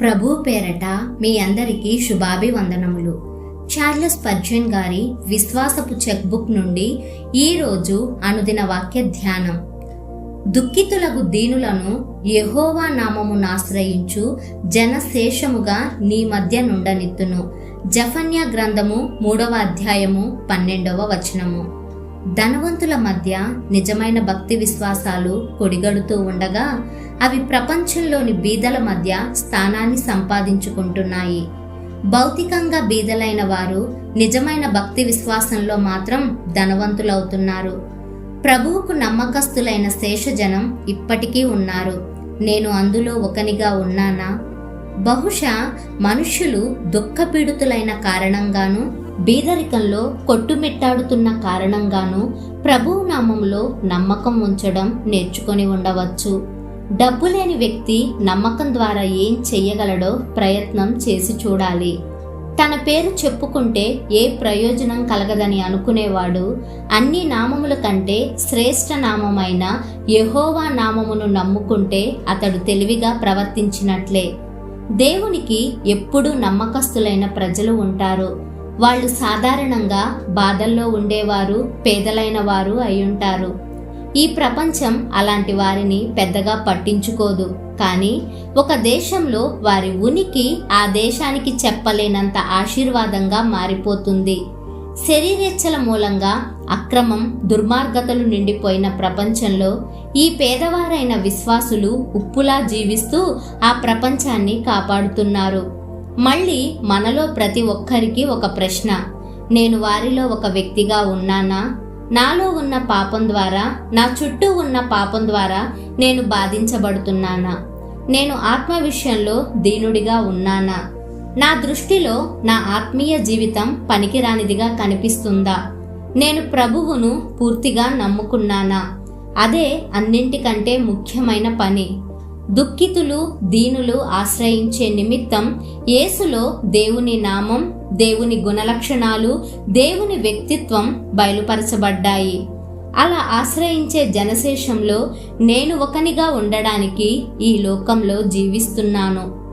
ప్రభు పేరట మీ అందరికీ శుభాభివందనములు. చార్లెస్ పర్జన్ గారి విశ్వాసపు చెక్బుక్ నుండి ఈరోజు అనుదిన వాక్య ధ్యానం. దుఃఖితులకు దీనులను యహోవా నామమును ఆశ్రయించు జనశేషముగా నీ మధ్య నుండనిత్తును. జఫన్య గ్రంథము మూడవ అధ్యాయము పన్నెండవ వచనము. ధనవంతుల మధ్య నిజమైన భక్తి విశ్వాసాలు కొడిగడుతూ ఉండగా అవి ప్రపంచంలోని బీదల మధ్య స్థానాన్ని సంపాదించుకుంటున్నాయి. భౌతికంగా బీదలైన వారు నిజమైన భక్తి విశ్వాసంలో మాత్రం ధనవంతులవుతున్నారు. ప్రభువుకు నమ్మకస్తులైన శేషజనం ఇప్పటికీ ఉన్నారు. నేను అందులో ఒకనిగా ఉన్నానా? బహుశా మనుష్యులు దుఃఖపీడితులైన కారణంగాను బీదరికంలో కొట్టుమిట్టాడుతున్న కారణంగాను ప్రభువు నామంలో నమ్మకం ఉంచడం నేర్చుకొని ఉండవచ్చు. డబ్బు లేని వ్యక్తి నమ్మకం ద్వారా ఏం చెయ్యగలడో ప్రయత్నం చేసి చూడాలి. తన పేరు చెప్పుకుంటే ఏ ప్రయోజనం కలగదని అనుకునేవాడు అన్ని నామముల కంటే శ్రేష్ఠ నామమైన యెహోవా నామమును నమ్ముకుంటే అతడు తెలివిగా ప్రవర్తించినట్లే. దేవునికి ఎప్పుడూ నమ్మకస్తులైన ప్రజలు ఉంటారు. వాళ్ళు సాధారణంగా బాధల్లో ఉండేవారు పేదలైన వారు అయ్యుంటారు. ఈ ప్రపంచం అలాంటి వారిని పెద్దగా పట్టించుకోదు. కానీ ఒక దేశంలో వారి ఉనికి ఆ దేశానికి చెప్పలేనంత ఆశీర్వాదంగా మారిపోతుంది. శరీరేచ్ఛల మూలంగా అక్రమం దుర్మార్గతలు నిండిపోయిన ప్రపంచంలో ఈ పేదవారైన విశ్వాసులు ఉప్పులా జీవిస్తూ ఆ ప్రపంచాన్ని కాపాడుతున్నారు. మళ్ళీ మనలో ప్రతి ఒక్కరికి ఒక ప్రశ్న. నేను వారిలో ఒక వ్యక్తిగా ఉన్నానా? నాలో ఉన్న పాపం ద్వారా నా చుట్టూ ఉన్న పాపం ద్వారా నేను బాధించబడుతున్నానా? నేను ఆత్మ విషయంలో దీనుడిగా ఉన్నానా? నా దృష్టిలో నా ఆత్మీయ జీవితం పనికిరానిదిగా కనిపిస్తుందా? నేను ప్రభువును పూర్తిగా నమ్ముకున్నానా? అదే అన్నింటికంటే ముఖ్యమైన పని. దుఃఖితులు దీనులు ఆశ్రయించే నిమిత్తం యేసులో దేవుని నామం దేవుని గుణలక్షణాలు దేవుని వ్యక్తిత్వం బయలుపరచబడ్డాయి. అలా ఆశ్రయించే జనశేషంలో నేను ఒకనిగా ఉండడానికి ఈ లోకంలో జీవిస్తున్నాను.